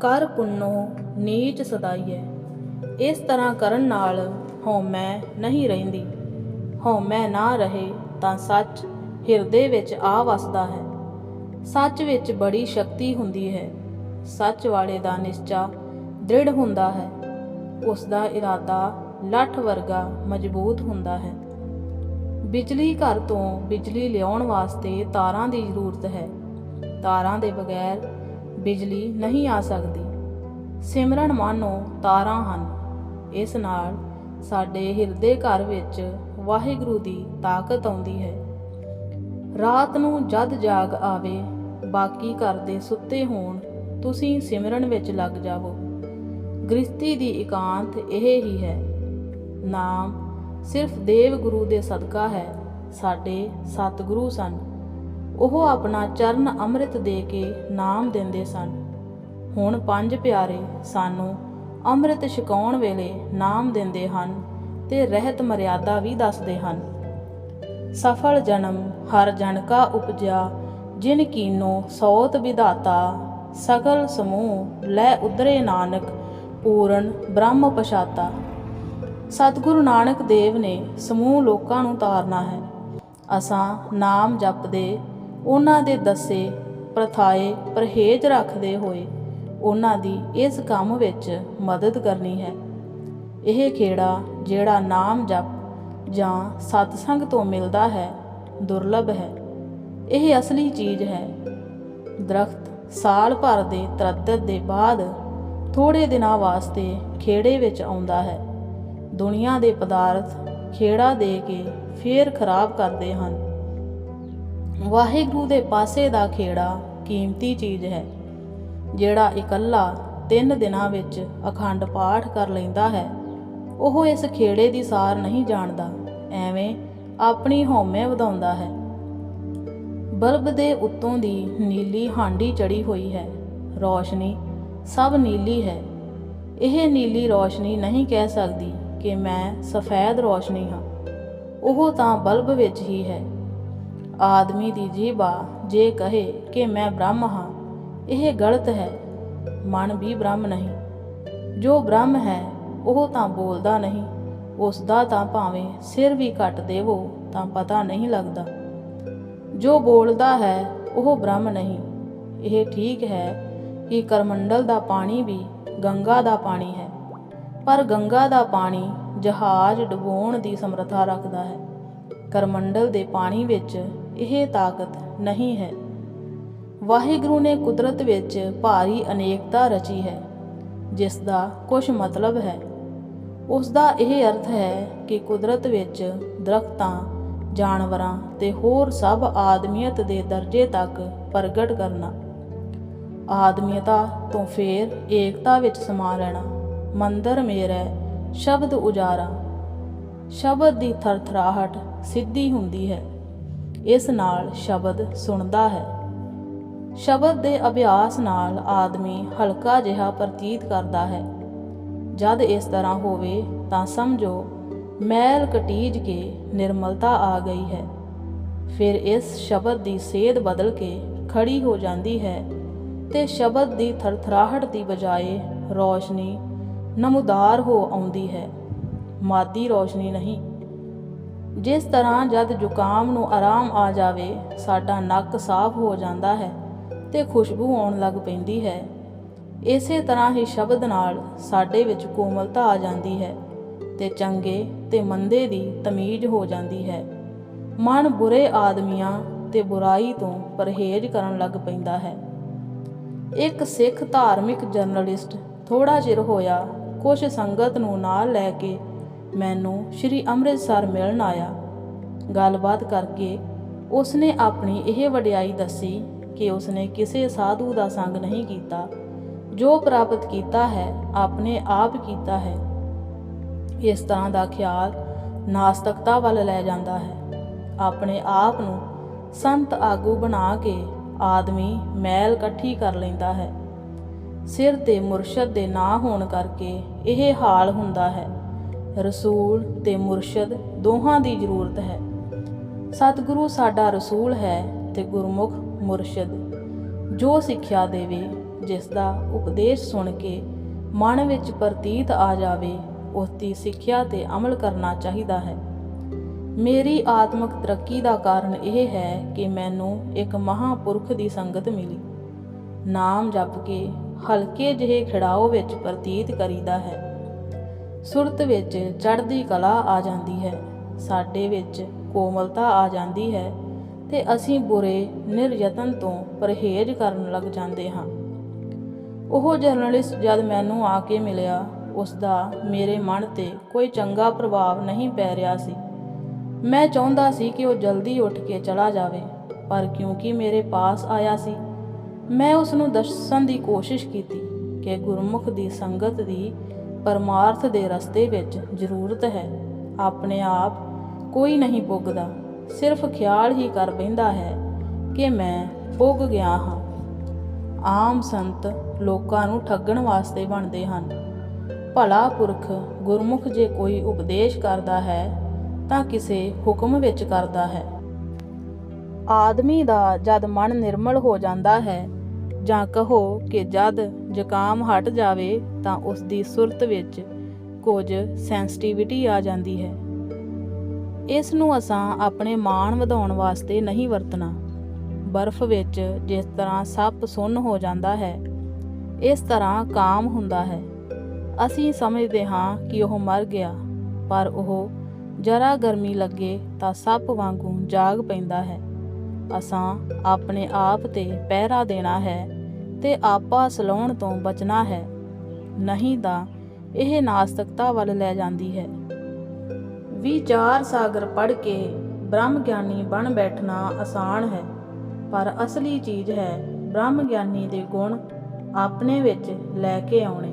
ਕਰ ਪੁੰਨੋ ਨੀਚ ਸਦਾਈਐ। ਇਸ ਤਰ੍ਹਾਂ ਕਰਨ ਨਾਲ ਹਉਮੈ ਨਹੀਂ ਰਹਿੰਦੀ। ਹਉਮੈ ਨਾ ਰਹੇ ਤਾਂ ਸੱਚ ਹਿਰਦੇ ਵਿੱਚ ਆ ਵਸਦਾ ਹੈ। ਸੱਚ ਵਿੱਚ ਬੜੀ ਸ਼ਕਤੀ ਹੁੰਦੀ ਹੈ। ਸੱਚ ਵਾਲੇ ਦਾ ਨਿਸ਼ਚਾ ਦ੍ਰਿੜ ਹੁੰਦਾ ਹੈ। ਉਸ ਦਾ ਇਰਾਦਾ ਲੱਠ ਵਰਗਾ ਮਜ਼ਬੂਤ ਹੁੰਦਾ ਹੈ। ਬਿਜਲੀ ਘਰ ਤੋਂ ਬਿਜਲੀ ਲਿਆਉਣ ਵਾਸਤੇ ਤਾਰਾਂ ਦੀ ਜ਼ਰੂਰਤ ਹੈ। ਤਾਰਾਂ ਦੇ ਬਗੈਰ ਬਿਜਲੀ ਨਹੀਂ ਆ ਸਕਦੀ। ਸਿਮਰਨ ਮਾਨੋ ਤਾਰਾਂ ਹਨ। ਇਸ ਨਾਲ ਸਾਡੇ ਹਿਰਦੇ ਘਰ ਵਿੱਚ ਵਾਹਿਗੁਰੂ ਦੀ ਤਾਕਤ ਆਉਂਦੀ ਹੈ। ਰਾਤ ਨੂੰ ਜਦ ਜਾਗ ਆਵੇ, ਬਾਕੀ ਘਰ ਦੇ ਸੁੱਤੇ ਹੋਣ, ਤੁਸੀਂ ਸਿਮਰਨ ਵਿੱਚ ਲੱਗ ਜਾਵੋ। ਗ੍ਰਸਤੀ ਦੀ ਇਕਾਂਤ ਇਹ ਹੀ ਹੈ। ਨਾਮ ਸਿਰਫ ਦੇਵ ਗੁਰੂ ਦੇ ਸਦਕਾ ਹੈ। ਸਾਡੇ ਸਤਿਗੁਰੂ ਸਨ। ਉਹ ਆਪਣਾ ਚਰਨ ਅੰਮ੍ਰਿਤ ਦੇ ਕੇ ਨਾਮ ਦਿੰਦੇ ਸਨ। ਹੁਣ ਪੰਜ ਪਿਆਰੇ ਸਾਨੂੰ ਅੰਮ੍ਰਿਤ ਛਕਾਉਣ ਵੇਲੇ ਨਾਮ ਦਿੰਦੇ ਹਨ ਤੇ ਰਹਿਤ ਮਰਿਆਦਾ ਵੀ ਦੱਸਦੇ ਹਨ। ਸਫਲ ਜਨਮ ਹਰ ਜਨ ਕਾ ਉਪਜਿਆ, ਜਿਨ ਕੀਨੋ ਸੋਤ ਵਿਧਾਤਾ, ਸਗਲ ਸਮੂਹ ਲੈ ਉਦਰੇ ਨਾਨਕ, ਪੂਰਨ ਬ੍ਰਹਮ ਪਛਾਤਾ। ਸਤਿਗੁਰੂ ਨਾਨਕ ਦੇਵ ਨੇ ਸਮੂਹ ਲੋਕਾਂ ਨੂੰ ਤਾਰਨਾ ਹੈ। ਅਸਾਂ ਨਾਮ ਜਪਦੇ ਉਹਨਾਂ ਦੇ ਦੱਸੇ ਪ੍ਰਥਾਏ ਪਰਹੇਜ ਰੱਖਦੇ ਹੋਏ ਉਹਨਾਂ ਦੀ ਇਸ ਕੰਮ ਵਿੱਚ ਮਦਦ ਕਰਨੀ ਹੈ। ਇਹ ਖੇੜਾ ਜਿਹੜਾ ਨਾਮ ਜਪ ਜਾਂ ਸਤਸੰਗ ਤੋਂ ਮਿਲਦਾ ਹੈ, ਦੁਰਲਭ ਹੈ। ਇਹ ਅਸਲੀ ਚੀਜ਼ ਹੈ। ਦਰਖਤ ਸਾਲ ਭਰ ਦੇ ਤਰੱਦਦ ਦੇ ਬਾਅਦ ਥੋੜੇ ਦਿਨਾਂ ਵਾਸਤੇ ਖੇੜੇ ਵਿੱਚ ਆਉਂਦਾ ਹੈ। ਦੁਨੀਆ ਦੇ ਪਦਾਰਥ ਖੇੜਾ ਦੇ ਕੇ ਫੇਰ ਖਰਾਬ ਕਰਦੇ ਹਨ। ਵਾਹਿਗੁਰੂ ਦੇ ਪਾਸੇ ਦਾ ਖੇੜਾ ਕੀਮਤੀ ਚੀਜ਼ ਹੈ, ਜਿਹੜਾ ਇਕੱਲਾ ਤਿੰਨ ਦਿਨਾਂ ਵਿੱਚ ਅਖੰਡ ਪਾਠ ਕਰ ਲੈਂਦਾ ਹੈ। ਉਹ ਇਸ ਖੇੜੇ ਦੀ ਸਾਰ ਨਹੀਂ ਜਾਣਦਾ, ਐਵੇਂ ਆਪਣੀ ਹਉਮੈ ਵਧਾਉਂਦਾ ਹੈ। ਬਲਬ ਦੇ ਉੱਤੋਂ ਦੀ ਨੀਲੀ ਹਾਂਡੀ ਚੜੀ ਹੋਈ ਹੈ। ਰੋਸ਼ਨੀ ਸਭ ਨੀਲੀ ਹੈ। ਇਹ ਨੀਲੀ ਰੋਸ਼ਨੀ ਨਹੀਂ ਕਹਿ ਸਕਦੀ ਕਿ ਮੈਂ ਸਫੈਦ ਰੋਸ਼ਨੀ ਹਾਂ। ਉਹ ਤਾਂ ਬਲਬ ਵਿੱਚ ਹੀ ਹੈ। ਆਦਮੀ ਦੀ ਜੀਭਾ ਜੇ ਕਹੇ ਕਿ ਮੈਂ ਬ੍ਰਹਮ ਹਾਂ, ਇਹ ਗਲਤ ਹੈ। ਮਨ ਵੀ ਬ੍ਰਹਮ ਨਹੀਂ। ਜੋ ਬ੍ਰਹਮ ਹੈ, ਉਹ ਤਾਂ ਬੋਲਦਾ ਨਹੀਂ। ਉਸ ਦਾ ਤਾਂ ਭਾਵੇਂ ਸਿਰ ਵੀ ਕੱਟ ਦੇਵੋ, ਤਾਂ ਪਤਾ ਨਹੀਂ ਲੱਗਦਾ। ਜੋ ਬੋਲਦਾ ਹੈ, ਉਹ ਬ੍ਰਹਮ ਨਹੀਂ। ਇਹ ਠੀਕ ਹੈ ਕਿ ਕਰਮੰਡਲ ਦਾ ਪਾਣੀ ਵੀ ਗੰਗਾ ਦਾ ਪਾਣੀ ਹੈ। ਪਰ ਗੰਗਾ ਦਾ ਪਾਣੀ ਜਹਾਜ਼ ਡੁਬੋਣ ਦੀ ਸਮਰੱਥਾ ਰੱਖਦਾ ਹੈ। ਕਰਮੰਡਲ ਦੇ ਪਾਣੀ ਵਿੱਚ ਇਹ ਤਾਕਤ ਨਹੀਂ ਹੈ। ਵਾਹਿਗੁਰੂ ਨੇ ਕੁਦਰਤ ਵਿੱਚ ਭਾਰੀ ਅਨੇਕਤਾ ਰਚੀ ਹੈ ਜਿਸ ਦਾ ਕੁਝ ਮਤਲਬ ਹੈ। ਉਸ ਦਾ ਇਹ ਅਰਥ ਹੈ ਕਿ ਕੁਦਰਤ ਵਿੱਚ ਦਰਖਤਾਂ, ਜਾਨਵਰਾਂ ਤੇ ਹੋਰ ਸਭ ਆਦਮੀਅਤ ਦੇ ਦਰਜੇ ਤੱਕ ਪ੍ਰਗਟ ਕਰਨਾ। ਆਦਮੀਅਤਾ ਤੋਂ ਫੇਰ ਏਕਤਾ ਵਿੱਚ ਸਮਾ ਲੈਣਾ ਮੰਦਰ ਮੇਰਾ, ਸ਼ਬਦ ਉਜਾਰਾ। ਸ਼ਬਦ ਦੀ ਥਰਥਰਾਹਟ ਸਿੱਧੀ ਹੁੰਦੀ ਹੈ। ਇਸ ਨਾਲ ਸ਼ਬਦ ਸੁਣਦਾ ਹੈ। ਸ਼ਬਦ ਦੇ ਅਭਿਆਸ ਨਾਲ ਆਦਮੀ ਹਲਕਾ ਜਿਹਾ ਪ੍ਰਤੀਤ ਕਰਦਾ ਹੈ। ਜਦ ਇਸ ਤਰ੍ਹਾਂ ਹੋਵੇ ਤਾਂ ਸਮਝੋ, ਮੈਲ ਕਟੀਜ ਕੇ ਨਿਰਮਲਤਾ ਆ ਗਈ ਹੈ। ਫਿਰ ਇਸ ਸ਼ਬਦ ਦੀ ਸੇਧ ਬਦਲ ਕੇ ਖੜੀ ਹੋ ਜਾਂਦੀ ਹੈ ਤੇ ਸ਼ਬਦ ਦੀ ਥਰਥਰਾਹਟ ਦੀ ਬਜਾਏ ਰੋਸ਼ਨੀ ਨਮੁਦਾਰ ਹੋ ਆਉਂਦੀ ਹੈ। ਮਾਦੀ ਰੋਸ਼ਨੀ ਨਹੀਂ ਜਿਸ ਤਰ੍ਹਾਂ ਜਦ ਜ਼ੁਕਾਮ ਨੂੰ ਆਰਾਮ ਆ ਜਾਵੇ, ਸਾਡਾ ਨੱਕ ਸਾਫ਼ ਹੋ ਜਾਂਦਾ ਹੈ ਤੇ ਖੁਸ਼ਬੂ ਆਉਣ ਲੱਗ ਪੈਂਦੀ ਹੈ। ਇਸੇ ਤਰ੍ਹਾਂ ਹੀ ਸ਼ਬਦ ਨਾਲ ਸਾਡੇ ਵਿੱਚ ਕੋਮਲਤਾ ਆ ਜਾਂਦੀ ਹੈ ਤੇ ਚੰਗੇ ਤੇ ਮੰਦੇ ਦੀ ਤਮੀਜ਼ ਹੋ ਜਾਂਦੀ ਹੈ। ਮਨ ਬੁਰੇ ਆਦਮੀਆਂ ਤੇ ਬੁਰਾਈ ਤੋਂ ਪਰਹੇਜ਼ ਕਰਨ ਲੱਗ ਪੈਂਦਾ ਹੈ। ਇੱਕ ਸਿੱਖ ਧਾਰਮਿਕ ਜਰਨਲਿਸਟ ਥੋੜਾ ਚਿਰ ਹੋਇਆ ਕੁਝ ਸੰਗਤ ਨੂੰ ਨਾਲ ਲੈ ਕੇ ਮੈਨੂੰ ਸ੍ਰੀ ਅੰਮ੍ਰਿਤਸਰ ਮਿਲਣ ਆਇਆ। ਗੱਲਬਾਤ ਕਰਕੇ ਉਸਨੇ ਆਪਣੀ ਇਹ ਵਡਿਆਈ ਦੱਸੀ ਕਿ ਉਸਨੇ ਕਿਸੇ ਸਾਧੂ ਦਾ ਸੰਗ ਨਹੀਂ ਕੀਤਾ। ਜੋ ਪ੍ਰਾਪਤ ਕੀਤਾ ਹੈ, ਆਪਣੇ ਆਪ ਕੀਤਾ ਹੈ। ਇਸ ਤਰ੍ਹਾਂ ਦਾ ਖਿਆਲ ਨਾਸਤਕਤਾ ਵੱਲ ਲੈ ਜਾਂਦਾ ਹੈ। ਆਪਣੇ ਆਪ ਨੂੰ ਸੰਤ ਆਗੂ ਬਣਾ ਕੇ ਆਦਮੀ ਮੈਲ ਇਕੱਠੀ ਕਰ ਲੈਂਦਾ ਹੈ। ਸਿਰ ਤੇ ਮੁਰਸ਼ਦ ਦੇ ਨਾ ਹੋਣ ਕਰਕੇ ਇਹ ਹਾਲ ਹੁੰਦਾ ਹੈ। ਰਸੂਲ ਤੇ ਮੁਰਸ਼ਦ ਦੋਹਾਂ ਦੀ ਜ਼ਰੂਰਤ ਹੈ। ਸਤਿਗੁਰੂ ਸਾਡਾ ਰਸੂਲ ਹੈ ਤੇ ਗੁਰਮੁਖ ਮੁਰਸ਼ਦ। ਜੋ ਸਿੱਖਿਆ ਦੇਵੇ, ਜਿਸ ਦਾ ਉਪਦੇਸ਼ ਸੁਣ ਕੇ ਮਨ ਵਿੱਚ ਪ੍ਰਤੀਤ ਆ ਜਾਵੇ ਉਸ ਦੀ ਸਿੱਖਿਆ ਤੇ ਅਮਲ ਕਰਨਾ ਚਾਹੀਦਾ ਹੈ। ਮੇਰੀ ਆਤਮਿਕ ਤਰੱਕੀ ਦਾ ਕਾਰਨ ਇਹ ਹੈ ਕਿ ਮੈਨੂੰ ਇੱਕ ਮਹਾਪੁਰਖ ਦੀ ਸੰਗਤ ਮਿਲੀ। ਨਾਮ ਜਪ ਕੇ ਹਲਕੇ ਜਿਹੇ ਖਿੜਾਓ ਵਿੱਚ ਪ੍ਰਤੀਤ ਕਰੀਦਾ ਹੈ। ਸੁਰਤ ਵਿੱਚ ਚੜ੍ਹਦੀ ਕਲਾ ਆ ਜਾਂਦੀ ਹੈ, ਸਾਡੇ ਵਿੱਚ ਕੋਮਲਤਾ ਆ ਜਾਂਦੀ ਹੈ ਤੇ ਅਸੀਂ ਬੁਰੇ ਨਿਰਯਤਨ ਤੋਂ ਪਰਹੇਜ਼ ਕਰਨ ਲੱਗ ਜਾਂਦੇ ਹਾਂ। ਉਹ ਜਰਨਲਿਸਟ ਜਦ ਮੈਨੂੰ ਆ ਕੇ ਮਿਲਿਆ ਉਸ ਦਾ ਮੇਰੇ ਮਨ ਤੇ ਕੋਈ ਚੰਗਾ ਪ੍ਰਭਾਵ ਨਹੀਂ ਪੈ ਰਿਹਾ ਸੀ। ਮੈਂ ਚਾਹੁੰਦਾ ਸੀ ਕਿ ਉਹ ਜਲਦੀ ਉੱਠ ਕੇ ਚਲਾ ਜਾਵੇ, ਪਰ ਕਿਉਂਕਿ ਮੇਰੇ ਪਾਸ ਆਇਆ ਸੀ, ਮੈਂ ਉਸ ਨੂੰ ਦੱਸਣ ਦੀ ਕੋਸ਼ਿਸ਼ ਕੀਤੀ ਕਿ ਗੁਰਮੁਖ ਦੀ ਸੰਗਤ ਦੀ ਪਰਮਾਰਥ ਦੇ ਰਸਤੇ ਵਿੱਚ ਜ਼ਰੂਰਤ ਹੈ। ਆਪਣੇ ਆਪ ਕੋਈ ਨਹੀਂ ਪੁੱਗਦਾ। ਸਿਰਫ ਖਿਆਲ ਹੀ ਕਰ ਬੈਂਦਾ ਹੈ ਕਿ ਮੈਂ ਪੁੱਗ ਗਿਆ ਹਾਂ। ਆਮ ਸੰਤ ਲੋਕਾਂ ਨੂੰ ਠੱਗਣ ਵਾਸਤੇ ਬਣਦੇ ਹਨ। ਭਲਾ ਪੁਰਖ ਗੁਰਮੁਖ ਜੇ ਕੋਈ ਉਪਦੇਸ਼ ਕਰਦਾ ਹੈ, ਤਾਂ ਕਿਸੇ ਹੁਕਮ ਵਿੱਚ ਕਰਦਾ ਹੈ। ਆਦਮੀ ਦਾ ਜਦ ਮਨ ਨਿਰਮਲ ਹੋ ਜਾਂਦਾ ਹੈ ਜਾਂ ਕਹੋ ਕਿ ਜਦ ਜ਼ੁਕਾਮ ਹਟ ਜਾਵੇ ਤਾਂ ਉਸ ਦੀ ਸੁਰਤ ਵਿੱਚ ਕੁਝ ਸੈਂਸਿਟੀਵਿਟੀ ਆ ਜਾਂਦੀ ਹੈ। ਇਸ ਨੂੰ ਅਸਾਂ ਆਪਣੇ ਮਾਣ ਵਧਾਉਣ ਵਾਸਤੇ ਨਹੀਂ ਵਰਤਣਾ। ਬਰਫ਼ ਵਿੱਚ ਜਿਸ ਤਰ੍ਹਾਂ ਸੱਪ ਸੁੰਨ ਹੋ ਜਾਂਦਾ ਹੈ, ਇਸ ਤਰ੍ਹਾਂ ਕਾਮ ਹੁੰਦਾ ਹੈ। ਅਸੀਂ ਸਮਝਦੇ ਹਾਂ ਕਿ ਉਹ ਮਰ ਗਿਆ, ਪਰ ਉਹ ਜਰਾ ਗਰਮੀ ਲੱਗੇ ਤਾਂ ਸੱਪ ਵਾਂਗੂ ਜਾਗ ਪੈਂਦਾ ਹੈ। ਅਸਾਂ ਆਪਣੇ ਆਪ ਤੇ ਪਹਿਰਾ ਦੇਣਾ ਹੈ ਤੇ ਆਪਾ ਸਲਾਉਣ ਤੋਂ ਬਚਣਾ ਹੈ। ਨਹੀਂ ਤਾਂ ਇਹ ਨਾਸਤਕਤਾ ਵੱਲ ਲੈ ਜਾਂਦੀ ਹੈ। ਵਿਚਾਰ ਸਾਗਰ ਪੜ ਕੇ ਬ੍ਰਹਮ ਗਿਆਨੀ ਬਣ ਬੈਠਣਾ ਆਸਾਨ ਹੈ, ਪਰ ਅਸਲੀ ਚੀਜ਼ ਹੈ ਬ੍ਰਹਮ ਗਿਆਨੀ ਦੇ ਗੁਣ ਆਪਣੇ ਵਿੱਚ ਲੈ ਕੇ ਆਉਣੇ।